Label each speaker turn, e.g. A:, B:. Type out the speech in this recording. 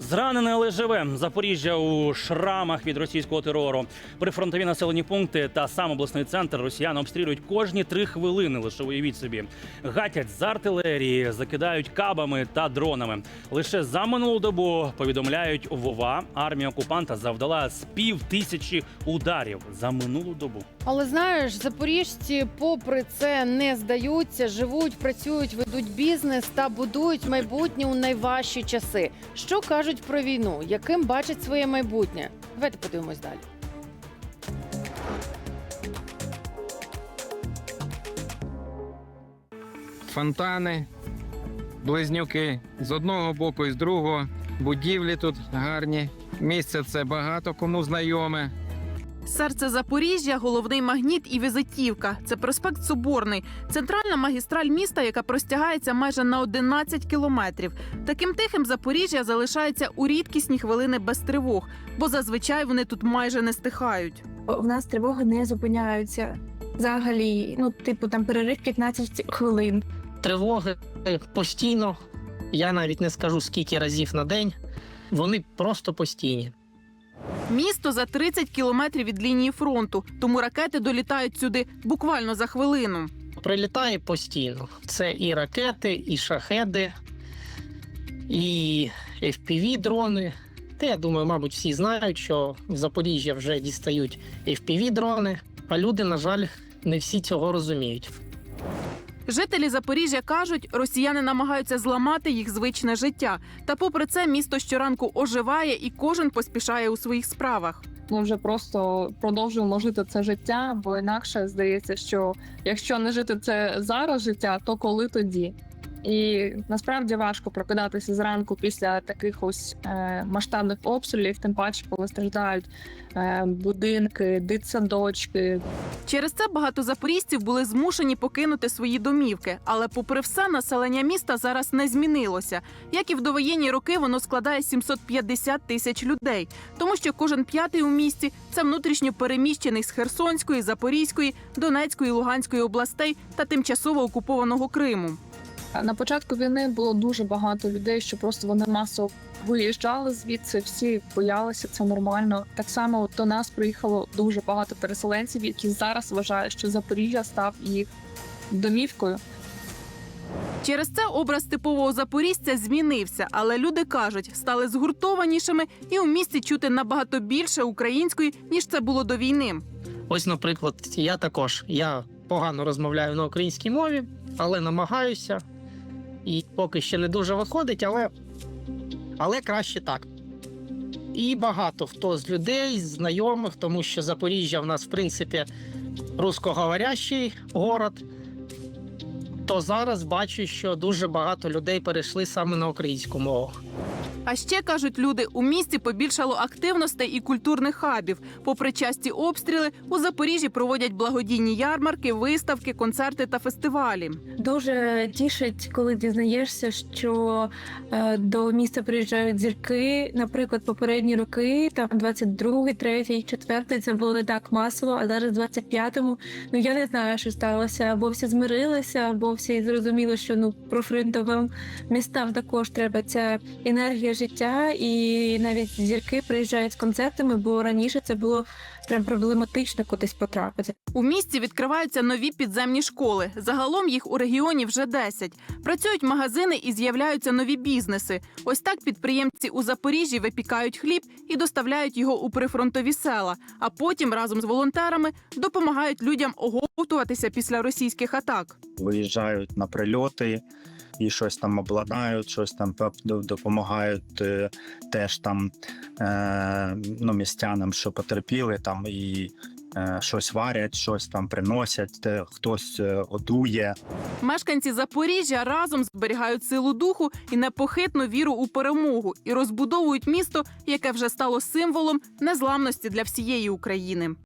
A: Зранене, але живе Запоріжжя у шрамах від російського терору. Прифронтові населені пункти та сам обласний центр росіяни обстрілюють кожні три хвилини. Лише уявіть собі. Гатять з артилерії, закидають кабами та дронами. Лише за минулу добу повідомляють Вова. Армія окупанта завдала з пів тисячі ударів за минулу добу.
B: Але знаєш, запоріжці, попри це, не здаються, живуть, працюють, ведуть бізнес та будують майбутнє у найважчі часи. Що кажуть про війну? Яким бачать своє майбутнє? Давайте подивимось далі.
C: фонтани, близнюки з одного боку і з другого. Будівлі тут гарні. Місце це багато кому знайоме.
D: Серце Запоріжжя, головний магніт і візитівка. Це проспект Соборний, центральна магістраль міста, яка простягається майже на 11 кілометрів. Таким тихим Запоріжжя залишається у рідкісні хвилини без тривог, бо зазвичай вони тут майже не стихають.
E: в нас тривоги не зупиняються. Взагалі, ну, типу, там перерив 15 хвилин.
F: тривоги постійно. Я навіть не скажу скільки разів на день. Вони просто постійні.
D: Місто за 30 кілометрів від лінії фронту, тому ракети долітають сюди буквально за хвилину.
F: Прилітає постійно. Це і ракети, і шахеди, і fpv дрони. Та я думаю, мабуть, всі знають, що в Запоріжжя вже дістають fpv дрони, а люди, на жаль, не всі цього розуміють.
D: Жителі Запоріжжя кажуть, росіяни намагаються зламати їх звичне життя. Та попри це місто щоранку оживає і кожен поспішає у своїх справах.
G: ми вже просто продовжуємо жити це життя, бо інакше здається, що якщо не жити це зараз життя, то коли тоді? І насправді важко прокидатися зранку після таких ось е, масштабних обстрілів, тим паче, коли страждають е, будинки, дитсадочки,
D: Через це багато запоріжців були змушені покинути свої домівки. Але, попри все, населення міста зараз не змінилося. Як і в довоєнні роки, воно складає 750 тисяч людей, тому що кожен п'ятий у місті це внутрішньо переміщений з Херсонської, Запорізької, Донецької, Луганської областей та тимчасово окупованого Криму.
G: На початку війни було дуже багато людей, що просто вони масово виїжджали звідси. Всі боялися це нормально. Так само до нас приїхало дуже багато переселенців, які зараз вважають, що Запоріжжя став їх домівкою.
D: Через це образ типового запоріжця змінився, але люди кажуть, стали згуртованішими і у місті чути набагато більше української ніж це було до війни.
F: Ось, наприклад, я також я погано розмовляю на українській мові, але намагаюся. І поки ще не дуже виходить, але, але краще так. І багато хто з людей, з знайомих, тому що Запоріжжя в нас, в принципі, рускоговорящий город. То зараз бачу, що дуже багато людей перейшли саме на українську мову.
D: А ще кажуть люди, у місті побільшало активностей і культурних хабів. Попри часті обстріли, у Запоріжжі проводять благодійні ярмарки, виставки, концерти та фестивалі.
E: Дуже тішить, коли дізнаєшся, що е, до міста приїжджають зірки. Наприклад, попередні роки, там 22-й, 3-й, 4-й, це було не так масово, а зараз 25-му, ну я не знаю, що сталося. Або всі змирилися, або всі зрозуміли, що ну профронтовим містам також треба ця енергія життя, і навіть зірки приїжджають з концертами, бо раніше це було прям проблематично кудись потрапити.
D: У місті відкриваються нові підземні школи. Загалом їх у регіоні вже 10. Працюють магазини і з'являються нові бізнеси. Ось так підприємці у Запоріжжі випікають хліб і доставляють його у прифронтові села. А потім разом з волонтерами допомагають людям оговтуватися після російських атак.
H: виїжджають на прильоти і щось там обладнають, щось там доп- допомагають е, теж там е, ну, містянам, що потерпіли, там і е, щось варять, щось там приносять, хтось одує.
D: Мешканці Запоріжжя разом зберігають силу духу і непохитну віру у перемогу і розбудовують місто, яке вже стало символом незламності для всієї України.